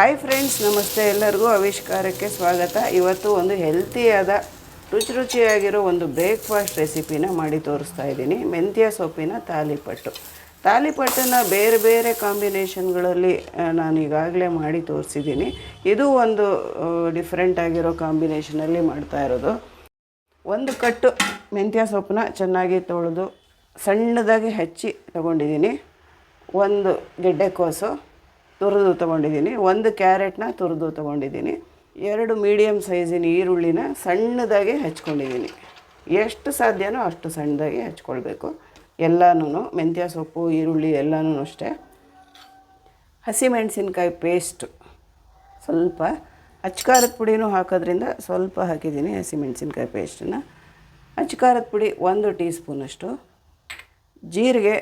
Hi friends ನಮಸ್ತೆ ಎಲ್ಲರಿಗೂ ಆವಿಷ್ಕಾರಕ್ಕೆ ಸ್ವಾಗತ. ಇವತ್ತು ಒಂದು ಹೆಲ್ತಿಯಾದ ರುಚಿ ರುಚಿಯಾಗಿರೋ ಒಂದು ಬ್ರೇಕ್ಫಾಸ್ಟ್ ರೆಸಿಪಿನ ಮಾಡಿ ತೋರಿಸ್ತಾ ಇದ್ದೀನಿ. ಮೆಂತ್ಯ ಸೊಪ್ಪಿನ ತಾಲಿಪಟ್ಟು. ತಾಲಿಪಟ್ಟನ್ನು ಬೇರೆ ಬೇರೆ ಕಾಂಬಿನೇಷನ್ಗಳಲ್ಲಿ ನಾನು ಈಗಾಗಲೇ ಮಾಡಿ ತೋರಿಸಿದ್ದೀನಿ. ಇದು ಒಂದು ಡಿಫ್ರೆಂಟ್ ಆಗಿರೋ ಕಾಂಬಿನೇಷನಲ್ಲಿ ಮಾಡ್ತಾ ಇರೋದು. ಒಂದು ಕಟ್ಟು ಮೆಂತ್ಯ ಸೊಪ್ಪನ್ನ ಚೆನ್ನಾಗಿ ತೊಳೆದು ಸಣ್ಣದಾಗಿ ಹೆಚ್ಚಿ ತಗೊಂಡಿದ್ದೀನಿ. ಒಂದು ಗೆಡ್ಡೆಕೋಸು ತುರಿದು ತೊಗೊಂಡಿದ್ದೀನಿ. ಒಂದು ಕ್ಯಾರೆಟ್ನ ತುರಿದು ತೊಗೊಂಡಿದ್ದೀನಿ. ಎರಡು ಮೀಡಿಯಮ್ ಸೈಜಿನ ಈರುಳ್ಳಿನ ಸಣ್ಣದಾಗಿ ಹಚ್ಕೊಂಡಿದ್ದೀನಿ. ಎಷ್ಟು ಸಾಧ್ಯನೋ ಅಷ್ಟು ಸಣ್ಣದಾಗಿ ಹಚ್ಕೊಳ್ಬೇಕು. ಎಲ್ಲನೂ ಮೆಂತ್ಯ ಸೊಪ್ಪು, ಈರುಳ್ಳಿ ಎಲ್ಲನೂ ಅಷ್ಟೇ. ಹಸಿಮೆಣಸಿನ್ಕಾಯಿ ಪೇಸ್ಟು ಸ್ವಲ್ಪ ಅಚ್ಕಾರದ ಪುಡಿನೂ ಹಾಕೋದ್ರಿಂದ ಸ್ವಲ್ಪ ಹಾಕಿದ್ದೀನಿ ಹಸಿಮೆಣಸಿನ್ಕಾಯಿ ಪೇಸ್ಟನ್ನು. ಅಚ್ಕಾರದ ಪುಡಿ ಒಂದು ಟೀ ಸ್ಪೂನಷ್ಟು ಜೀರಿಗೆ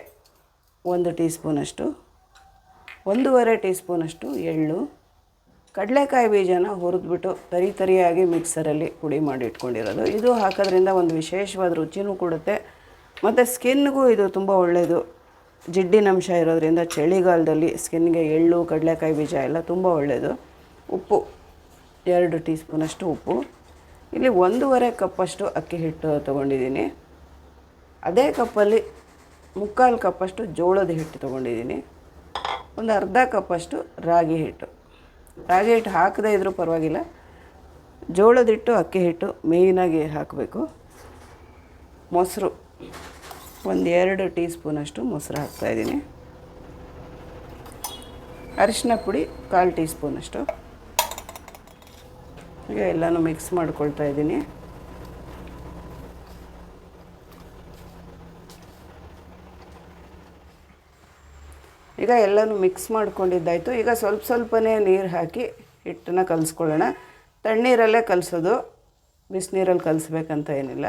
ಒಂದು ಟೀ ಸ್ಪೂನಷ್ಟು ಒಂದೂವರೆ ಟೀ ಸ್ಪೂನಷ್ಟು ಎಳ್ಳು, ಕಡಲೆಕಾಯಿ ಬೀಜನ ಹುರಿದ್ಬಿಟ್ಟು ತರಿ ತರಿಯಾಗಿ ಮಿಕ್ಸರಲ್ಲಿ ಪುಡಿ ಮಾಡಿ ಇಟ್ಕೊಂಡಿರೋದು. ಇದು ಹಾಕೋದ್ರಿಂದ ಒಂದು ವಿಶೇಷವಾದ ರುಚಿನೂ ಕೊಡುತ್ತೆ. ಮತ್ತು ಸ್ಕಿನ್ಗೂ ಇದು ತುಂಬ ಒಳ್ಳೆಯದು ಜಿಡ್ಡಿನಂಶ ಇರೋದ್ರಿಂದ ಚಳಿಗಾಲದಲ್ಲಿ ಸ್ಕಿನ್ಗೆ ಎಳ್ಳು, ಕಡಲೆಕಾಯಿ ಬೀಜ ಎಲ್ಲ ತುಂಬ ಒಳ್ಳೆಯದು ಉಪ್ಪು, ಎರಡು ಟೀ ಸ್ಪೂನಷ್ಟು ಉಪ್ಪು. ಇಲ್ಲಿ ಒಂದೂವರೆ ಕಪ್ಪಷ್ಟು ಅಕ್ಕಿ ಹಿಟ್ಟು ತೊಗೊಂಡಿದ್ದೀನಿ. ಅದೇ ಕಪ್ಪಲ್ಲಿ ಮುಕ್ಕಾಲು ಕಪ್ಪಷ್ಟು ಜೋಳದ ಹಿಟ್ಟು ತೊಗೊಂಡಿದ್ದೀನಿ. ಒಂದು ಅರ್ಧ ಕಪ್ಪಷ್ಟು ರಾಗಿ ಹಿಟ್ಟು. ರಾಗಿ ಹಿಟ್ಟು ಹಾಕದೇ ಇದ್ದರೂ ಪರವಾಗಿಲ್ಲ. ಜೋಳದ ಹಿಟ್ಟು, ಅಕ್ಕಿ ಹಿಟ್ಟು ಮೇಯ್ನಾಗಿ ಹಾಕಬೇಕು. ಮೊಸರು, ಒಂದು ಎರಡು ಟೀ ಸ್ಪೂನಷ್ಟು ಮೊಸರು ಹಾಕ್ತಾಯಿದ್ದೀನಿ ಅರಿಶಿನ ಪುಡಿ ಕಾಲು ಟೀ ಸ್ಪೂನಷ್ಟು ಈಗ ಎಲ್ಲನೂ ಮಿಕ್ಸ್ ಮಾಡ್ಕೊಳ್ತಾ ಇದ್ದೀನಿ. ಈಗ ಎಲ್ಲನೂ ಮಿಕ್ಸ್ ಮಾಡ್ಕೊಂಡಿದ್ದಾಯಿತು. ಈಗ ಸ್ವಲ್ಪ ಸ್ವಲ್ಪನೇ ನೀರು ಹಾಕಿ ಹಿಟ್ಟನ್ನ ಕಲಿಸ್ಕೊಳ್ಳೋಣ. ತಣ್ಣೀರಲ್ಲೇ ಕಲಿಸೋದು. ಬಿಸಿನೀರಲ್ಲಿ ಕಲಿಸ್ಬೇಕಂತ ಏನಿಲ್ಲ.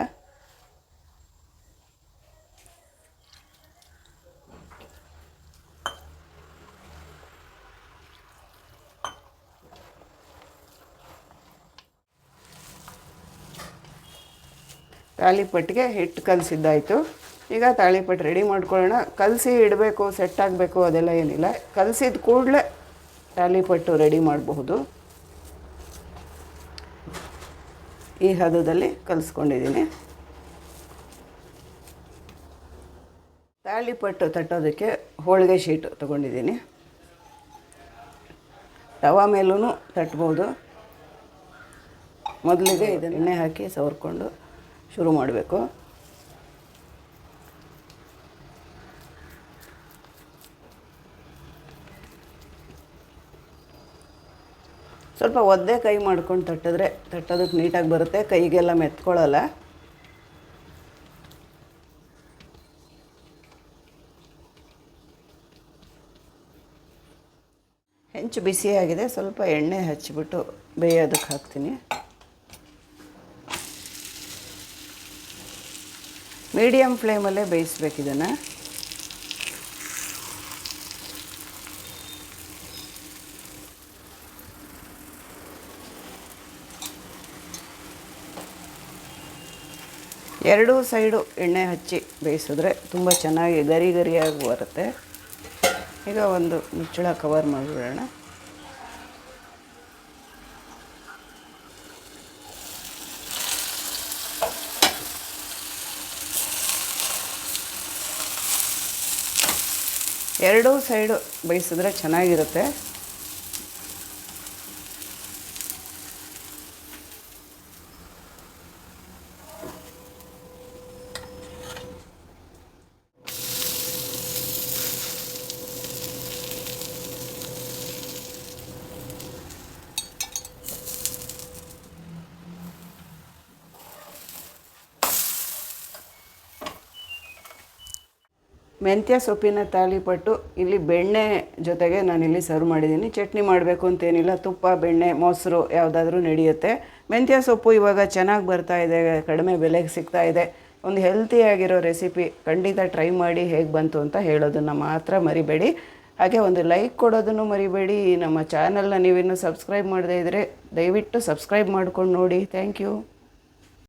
ತಾಲಿಪಟ್ಟಿಗೆ ಹಿಟ್ಟು ಕಲಸಿದ್ದಾಯಿತು. ಈಗ ತಾಳಿಪಟ್ಟು ರೆಡಿ ಮಾಡ್ಕೊಳ್ಳೋಣ. ಕಲಸಿ ಇಡಬೇಕು ಸೆಟ್ ಆಗಬೇಕು, ಅದೆಲ್ಲ ಏನಿಲ್ಲ. ಕಲಸಿದ ಕೂಡಲೇ ತಾಳಿಪಟ್ಟು ರೆಡಿ ಮಾಡಬಹುದು. ಈ ಹದದಲ್ಲಿ ಕಲಿಸ್ಕೊಂಡಿದ್ದೀನಿ. ತಾಳಿಪಟ್ಟು ತಟ್ಟೋದಕ್ಕೆ ಹೋಳಿಗೆ ಶೀಟ್ ತೊಗೊಂಡಿದ್ದೀನಿ. ತವಾ ಮೇಲೂ ತಟ್ಬೋದು. ಮೊದಲಿಗೆ ಇದನ್ನ ಎಣ್ಣೆ ಹಾಕಿ ಸವರ್ಕೊಂಡು ಶುರು ಮಾಡಬೇಕು. ಸ್ವಲ್ಪ ಒದ್ದೆ ಕೈ ಮಾಡ್ಕೊಂಡು ತಟ್ಟಿದ್ರೆ, ತಟ್ಟೋದಕ್ಕೆ ನೀಟಾಗಿ ಬರುತ್ತೆ, ಕೈಗೆಲ್ಲ ಮೆತ್ಕೊಳ್ಳಲ್ಲ. ಹೆಂಚು ಬಿಸಿಯಾಗಿದೆ ಸ್ವಲ್ಪ ಎಣ್ಣೆ ಹಚ್ಚಿಬಿಟ್ಟು ಬೇಯೋದಕ್ಕೆ ಹಾಕ್ತೀನಿ. ಮೀಡಿಯಮ್ ಫ್ಲೇಮಲ್ಲೇ ಬೇಯಿಸ್ಬೇಕು ಇದನ್ನು. ಎರಡೂ ಸೈಡು ಎಣ್ಣೆ ಹಚ್ಚಿ ಬೇಯಿಸಿದ್ರೆ ತುಂಬ ಚೆನ್ನಾಗಿ ಗರಿ ಗರಿಯಾಗಿ ಬರುತ್ತೆ. ಈಗ ಒಂದು ಮುಚ್ಚಳ ಕವರ್ ಮಾಡಿಬಿಡೋಣ. ಎರಡೂ ಸೈಡು ಬೇಯಿಸಿದ್ರೆ ಚೆನ್ನಾಗಿರುತ್ತೆ. ಮೆಂತ್ಯ ಸೊಪ್ಪಿನ ತಾಲಿಪಟ್ಟು ಇಲ್ಲಿ ಬೆಣ್ಣೆ ಜೊತೆಗೆ ನಾನಿಲ್ಲಿ ಸರ್ವ್ ಮಾಡಿದ್ದೀನಿ. ಚಟ್ನಿ ಮಾಡಬೇಕು ಅಂತೇನಿಲ್ಲ ತುಪ್ಪ, ಬೆಣ್ಣೆ, ಮೊಸರು ಯಾವುದಾದ್ರೂ ನಡೆಯುತ್ತೆ. ಮೆಂತ್ಯ ಸೊಪ್ಪು ಇವಾಗ ಚೆನ್ನಾಗಿ ಬರ್ತಾ ಇದೆ, ಕಡಿಮೆ ಬೆಲೆಗೆ ಸಿಗ್ತಾ ಇದೆ. ಒಂದು ಹೆಲ್ತಿಯಾಗಿರೋ ರೆಸಿಪಿ ಖಂಡಿತ ಟ್ರೈ ಮಾಡಿ ಹೇಗೆ ಬಂತು ಅಂತ ಹೇಳೋದನ್ನು ಮಾತ್ರ ಮರಿಬೇಡಿ. ಹಾಗೆ ಒಂದು ಲೈಕ್ ಕೊಡೋದನ್ನು ಮರಿಬೇಡಿ. ನಮ್ಮ ಚಾನಲ್ನ ನೀವಿನ್ನೂ ಸಬ್ಸ್ಕ್ರೈಬ್ ಮಾಡದೇ ಇದ್ದರೆ ದಯವಿಟ್ಟು ಸಬ್ಸ್ಕ್ರೈಬ್ ಮಾಡ್ಕೊಂಡು ನೋಡಿ. Thank you